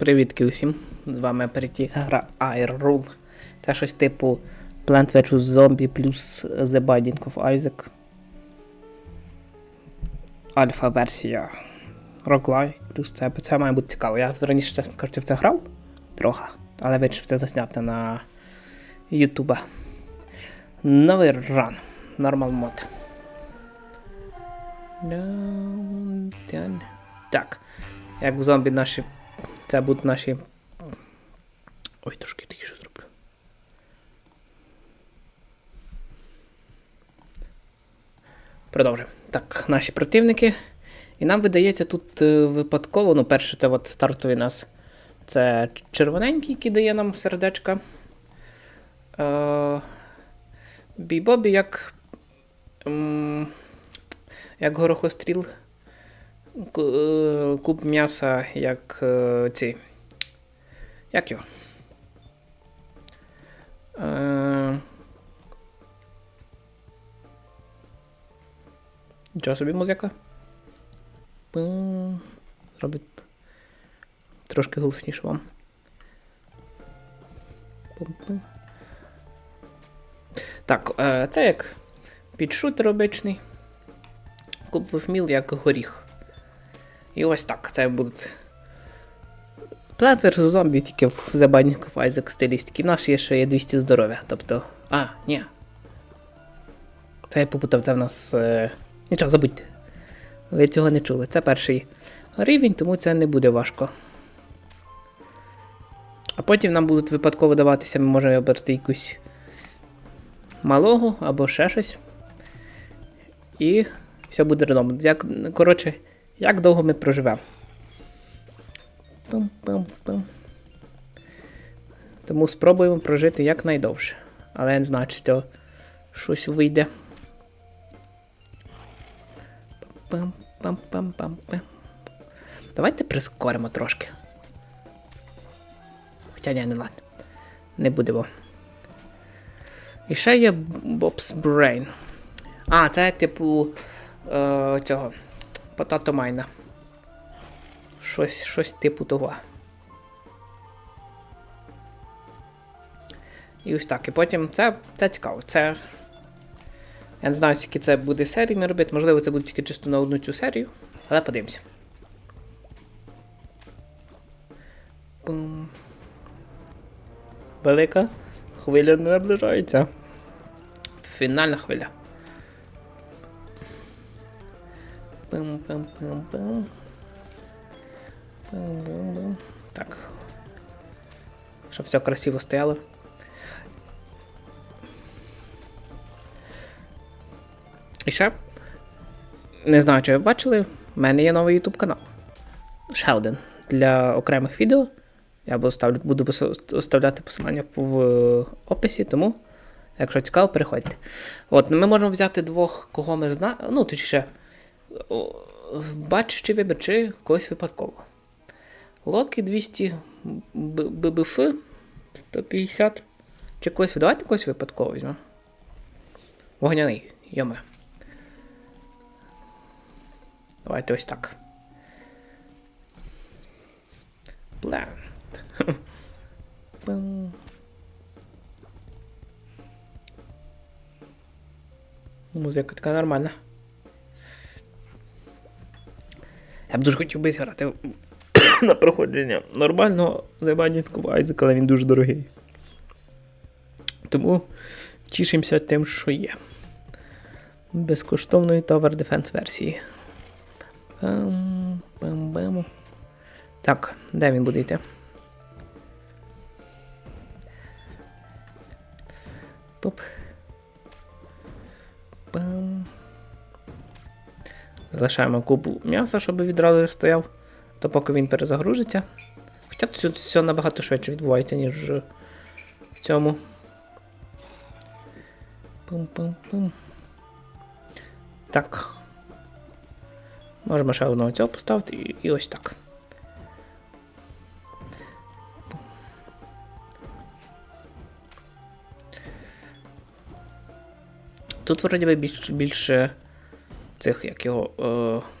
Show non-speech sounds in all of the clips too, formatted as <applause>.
Привітки усім! З вами перейти гра Air Rule. Це щось типу Plant vs Zombie плюс The Binding of Isaac. Альфа версія Roguelike. Плюс це, це має бути цікаво. Я раніше, чесно кажучи, в це грав трохи, але вирішив це засняти на YouTube. Новий ран. Нормал мод. Так. Як в зомбі наші. Це будуть наші. Ой, трошки тихіше зроблю. Продовжуємо. Так, наші противники. І нам видається тут е, випадково, ну, перше, це от стартовий нас. Це червоненький, який дає нам сердечка. Е, Бібобі як. як горохостріл. Е, Куб м'яса, як е, ці. Як його? Е, Нічого собі музика. Пим. Робить трошки голосніше вам. Так, це як підшутер обичний. Купив міл як горіх. І ось так. Це будуть. Plant vs. Zombie тільки в The Binding of Isaac стилістики. В є ще є 200 здоров'я. Тобто. А, ні. Це я попутав, це в нас. Е... Нічого, забудьте. Ви цього не чули. Це перший рівень, тому це не буде важко. А потім нам будуть випадково даватися, ми можемо обрати якусь малого або ще щось. І все буде рандомно. Коротше, як довго ми проживемо. Пум-пум-пум. Тому спробуємо прожити якнайдовше. Але я не знаю, чи з цього щось вийде. Пам-пам-пам-пам. Давайте прискоримо трошки. Хоча ні, не ладно. Не будемо. І ще є Bob's Brain. А, це типу е, цього. Potato Mine. Щось, щось типу того. І ось так. І потім це, це цікаво. Це. Я не знаю, скільки це буде серіями робити. Можливо, це буде тільки чисто на одну цю серію. Але подивимося. Пум. Велика хвиля не наближається. Фінальна хвиля. Пум-пум-пум-пум. Пум-пум-пум. Так. Щоб все красиво стояло. І ще. Не знаю, чи ви бачили, в мене є новий YouTube канал. Ще один. Для окремих відео. Я буду, ставлю, буду оставляти посилання в описі, тому, якщо цікаво, переходьте. От, ми можемо взяти двох, кого ми знаємо. Ну, точніше, о, бачиш чи вибір, чи когось випадково. Локі 200 ББФ 150. Чи когось. Давайте когось випадково візьмемо. Вогняний, йоме. Давайте ось так. Пам. <laughs> Музика така нормальна. Я б дуже хотів би зіграти <coughs> на проходження нормального забанінку Айзека, але він дуже дорогий. Тому тішимося тим, що є. Безкоштовної Tower Defense версії. Пам, пам, пам. Так, де він буде йти? Поп. Залишаємо купу м'яса, щоб відразу стояв, то поки він перезагрузиться. Хоча тут все набагато швидше відбувається, ніж в цьому. Пум-пум-пум. Так. Можемо ще одного цього поставити і, і ось так. Тут вроді більш, більше цих, як його. Е,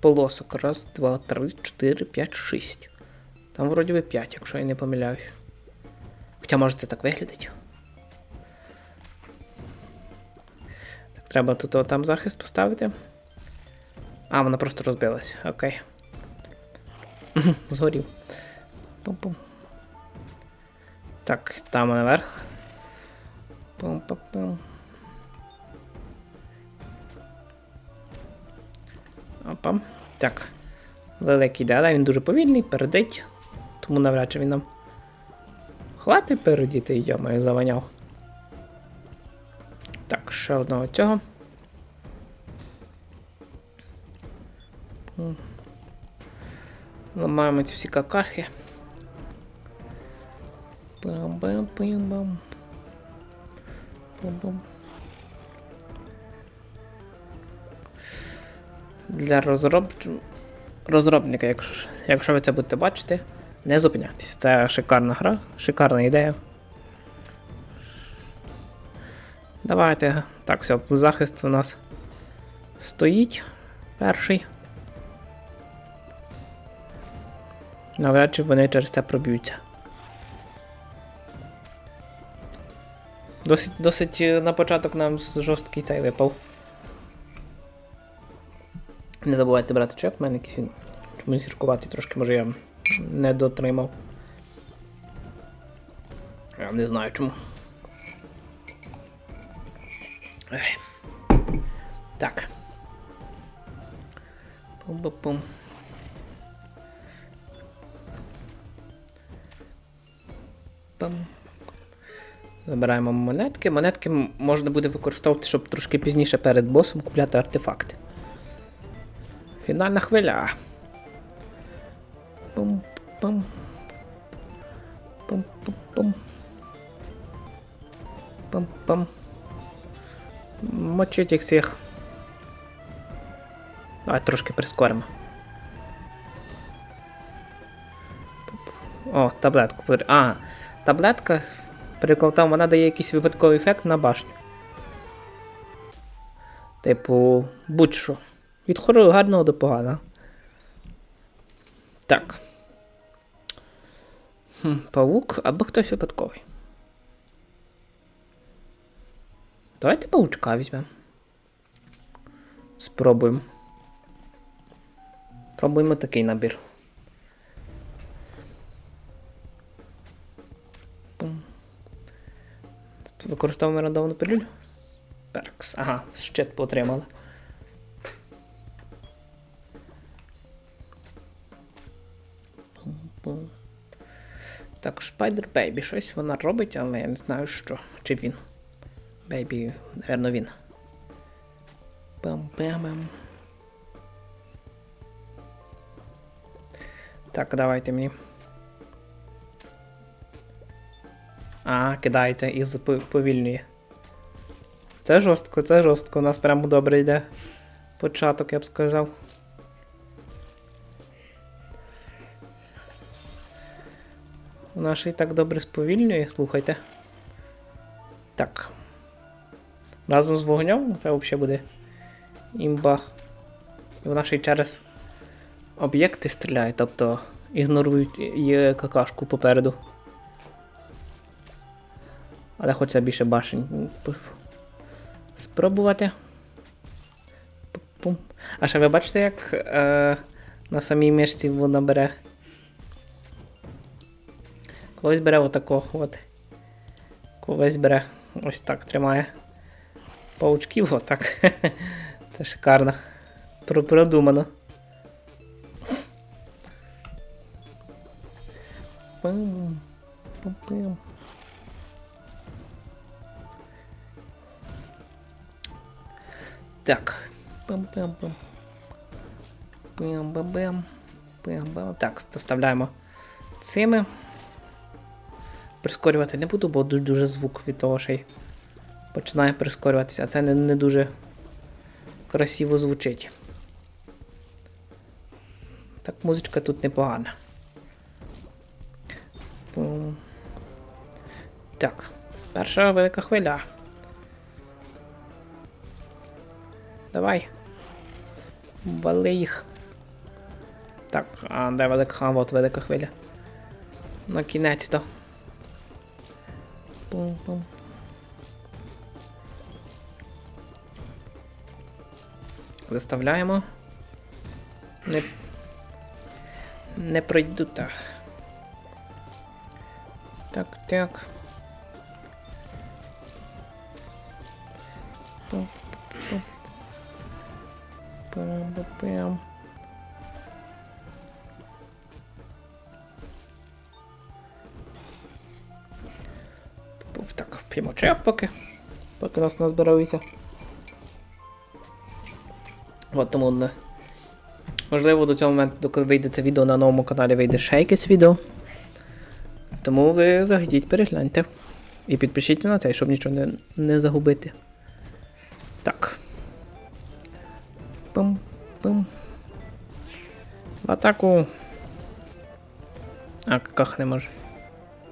полосок. Раз, два, три, чотири, п'ять, шість. Там вроді би п'ять, якщо я не помиляюсь. Хоча може це так виглядить. Так, треба тут о, там захист поставити. А, вона просто розбилась. Окей. Згорів. Пум-пум. Так, там наверх. Пум-пум-пум. Опа. Так. Великий дада, він дуже повільний, передить. Тому навряд чи він нам. Хватить передіти, йомаю, заваняв. Так, ще одного цього. Ламаємо ці всі какахи. Бам-бам-бам-бам. Бам-бам. Для розроб... розробника, якщо, якщо ви це будете бачити, не зупиняйтесь. Це шикарна гра, шикарна ідея. Давайте. Так, все, захист у нас стоїть перший. Навряд чи вони через це проб'ються. Досить, досить е, на початок нам жорсткий цей випав. Не забувайте брати чеп, в мене якийсь чомусь гіркуватий трошки, може я не дотримав. Я не знаю чому. Ей. Так. Пум-пум-пум. Пам. Забираємо монетки. Монетки можна буде використовувати, щоб трошки пізніше перед босом купляти артефакти. Фінальна хвиля. Пум-пум. Пум-пум-пум. Пам-пам. Мочить їх всіх. Давай трошки прискоримо. О, таблетку. А, таблетка. Прикол там вона дає якийсь випадковий ефект на башню. Типу, будь-що. Від хоро- гарного до поганого. Так. Хм, павук або хтось випадковий. Давайте паучка візьмемо. Спробуємо. Пробуємо такий набір. Використовуємо рандомну пилюлю. Перкс. Ага, щит потримали. Так, Spider Baby. Щось вона робить, але я не знаю що. Чи він. Бейбі, напевно, він. Пам-пам-пам. Так, давайте мені. А, кидається і повільнює. Це жорстко, це жорстко. У нас прямо добре йде. Початок, я б сказав. Наш і так добре сповільнює, слухайте. Так. Разом з вогнем це взагалі буде імба. І вона ще й через об'єкти стріляє, тобто ігнорують її какашку попереду. Але хочеться більше башень спробувати. Пум. А ще ви бачите, як е, на самій мишці вона бере. Когось бере отако, от. Когось бере ось так тримає. Паучків отак. <laughs> Це шикарно. Продумано. Пам, пам-пам. Так. Пам-пам-пам. Пам-бам-бам. Пам-бам. Так, заставляємо цими. Прискорювати не буду, бо дуже, дуже звук від того ще й починає прискорюватися, а це не, не дуже красиво звучить. Так, музичка тут непогана. Так, перша велика хвиля. Давай. Вали їх. Так, а де велика? А, от велика хвиля. На кінець то. Пум-пум. Заставляємо. Не. Не пройду так. Так, так. Пум-пум-пум. Так, поки. Поки нас не збираються. От тому не. Можливо, до цього моменту, доки вийде це відео на новому каналі, вийде ще якесь відео. Тому ви заходіть, перегляньте. І підпишіться на цей, щоб нічого не, не загубити. Так. Пум-пум. В атаку. А, каках не може.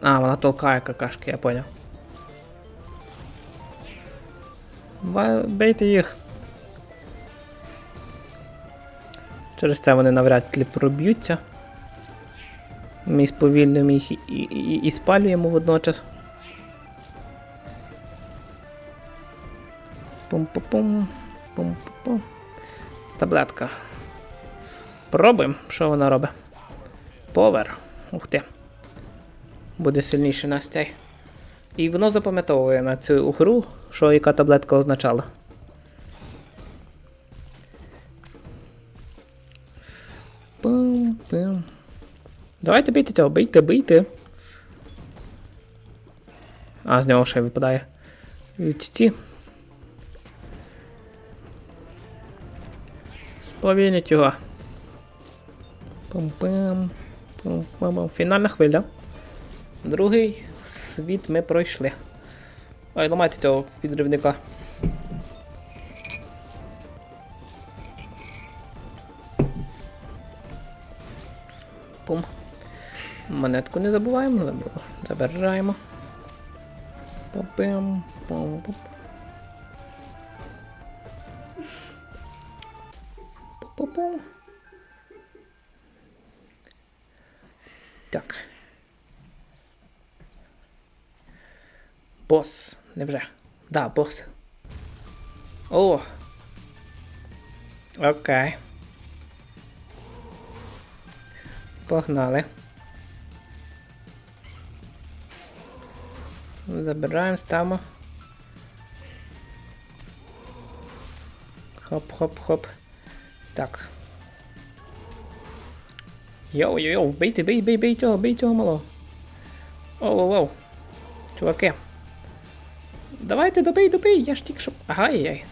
А, вона толкає какашки, я поняв. Бейте їх. Через це вони навряд ли проб'ються. Ми сповільнимо їх і, і, і, спалюємо водночас. Пум-пум-пум. Пум-пум-пум. Таблетка. Пробуємо, що вона робить. Повер. Ух ти. Буде сильніше на цей. І воно запам'ятовує на цю гру, що яка таблетка означала. Давайте бийте цього, бийте, бийте. А, з нього ще випадає. Відті. Сповільніть його. Пум-пум. Пум-пум. Фінальна хвиля. Другий світ ми пройшли. Ой, ламайте цього підривника. Пум. Монетку не забуваємо, забу- забираємо. Пум-пум. Бос, невже? Да, бос. О. Окей. Погнали. Забираємо, ставимо. Хоп-хоп-хоп. Так. Йоу-йоу-йоу, бийте, бий, бий, бий цього, бий цього малого. Оу-оу-оу. Чуваки. Давайте добий, добий, я ж тільки що. Ага, яй.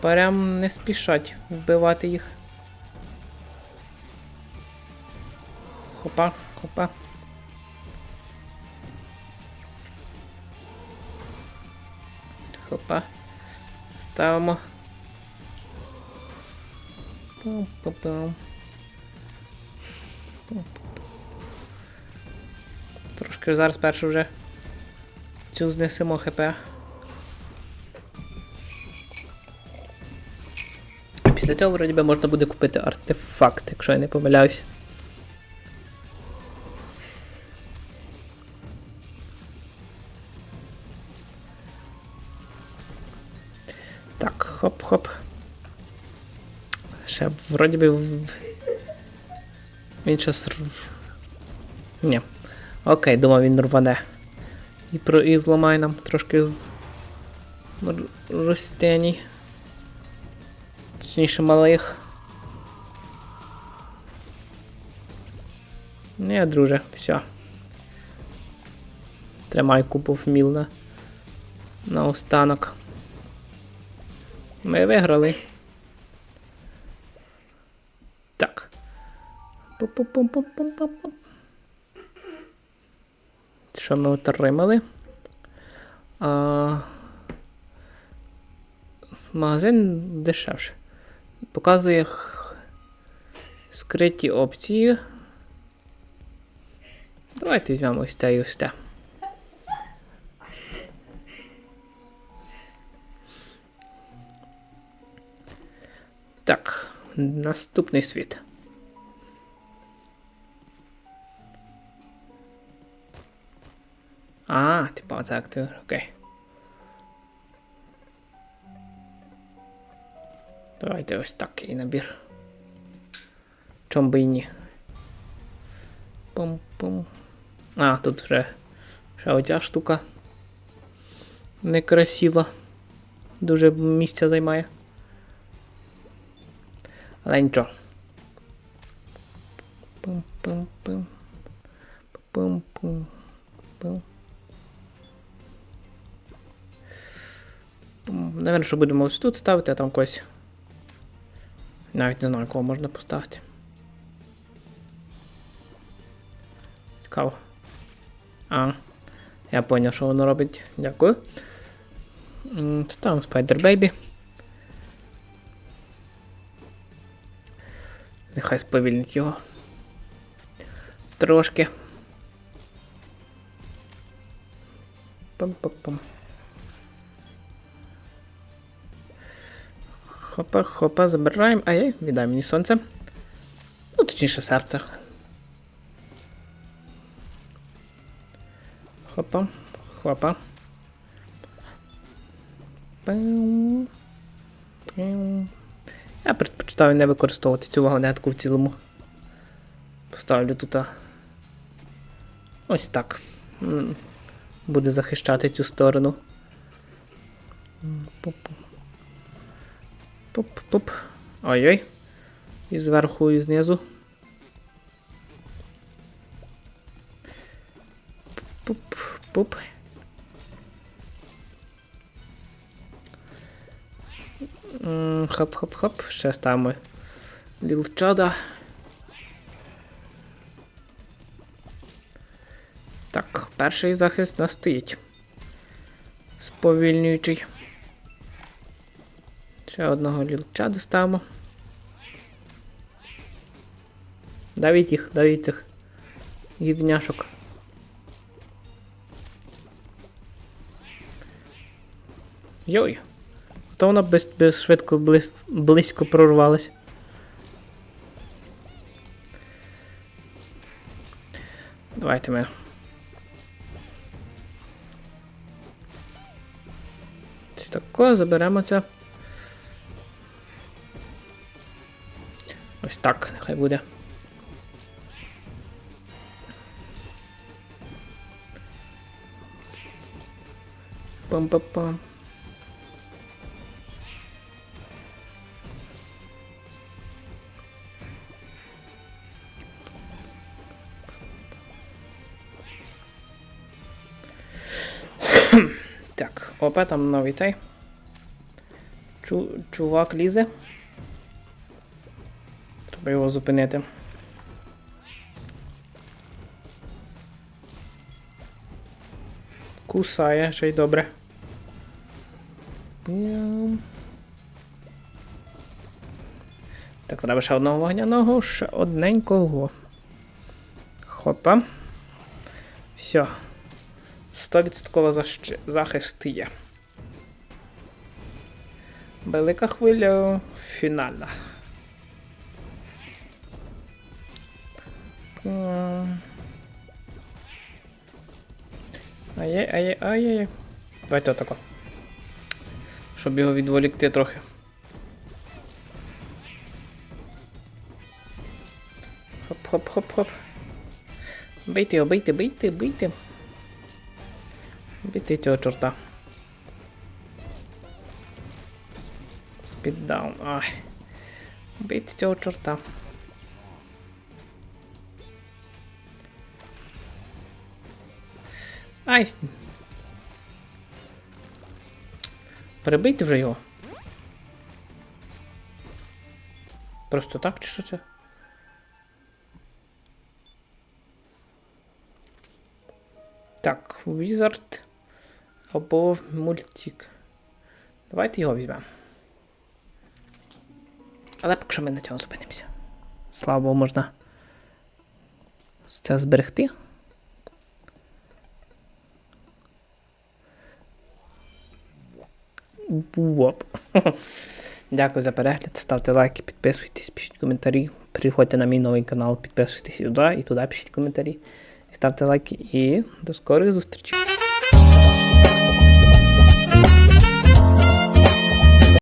Прям не спішать вбивати їх. Хопа, хопа. Хопа. Ставимо. Пам-пам-пам. Трошки зараз першу вже цю знесемо хп. Після цього, вроді би, можна буде купити артефакт, якщо я не помиляюсь. Так, хоп-хоп. Ще вроді би. Він щас. Ні. Окей, думав він рване. І про і зламає нам трошки з розтяній. Точніше малих. Ні, друже, все. Тримай купу вміл на, на останок. Ми виграли. Так. Пу-пу-пум-пум-пум-пум. Що ми отримали? А... Магазин дешевше. Показує скриті опції. Давайте візьмемо ось це і ось те. Так, наступний світ. Типа так, ти. Окей. Давайте ось такий набір. Чом би і ні. Пум-пум. А, тут вже ще оця штука. Некрасива. Дуже місця займає. Але нічого. Пум-пум-пум. Пум-пум. Пум. Наверно, що будемо ось тут ставити, а там когось. Навіть не знаю, кого можна поставити. Цікаво. А, я поняв, що воно робить. Дякую. М, Ставимо Spider Baby. Нехай сповільнить його. Трошки. Пам-пам-пам. Хопа, хопа, забираємо. Ай, віддай мені сонце. Ну, точніше, серце. Хопа, хопа. Я предпочитаю не використовувати цю вагонетку в цілому. Поставлю тут. Ось так. Буде захищати цю сторону. Пуп-пуп. Ой-ой. І зверху, і знизу. Пуп-пуп. Хоп-хоп-хоп. Ще ставимо лілчада. Так, перший захист у нас стоїть. Сповільнюючий. Ще одного лілча доставимо. Давіть їх, давіть їх. Гівняшок. Йой. То вона без, без швидко близь, близько прорвалась. Давайте ми. Тако заберемо це. Ось так, нехай буде. Пам-пам-пам. Так, опа, там новий той. Чу, чувак лізе. Треба його зупинити. Кусає, ще й добре. Так, треба ще одного вогняного, ще одненького. Хопа. Все. 100% защ... захист є. Велика хвиля фінальна. Ай-яй, ай-яй, ай-яй. Давайте отако. Щоб його відволікти трохи. Хоп-хоп-хоп-хоп. Бийте його, бийте, бийте, бийте. Бийте цього чорта. Спіддаун. Ай. Бийте цього чорта. Ай. Перебийте вже його. Просто так чи що це? Так, Wizard або мультик. Давайте його візьмемо. Але поки що ми на цьому зупинимося. Слава Богу, можна це зберегти. Воп. Дякую за перегляд. Ставте лайки, підписуйтесь, пишіть коментарі. Приходьте на мій новий канал, підписуйтесь сюди і туди пишіть коментарі. Ставте лайки і до скорих зустрічей.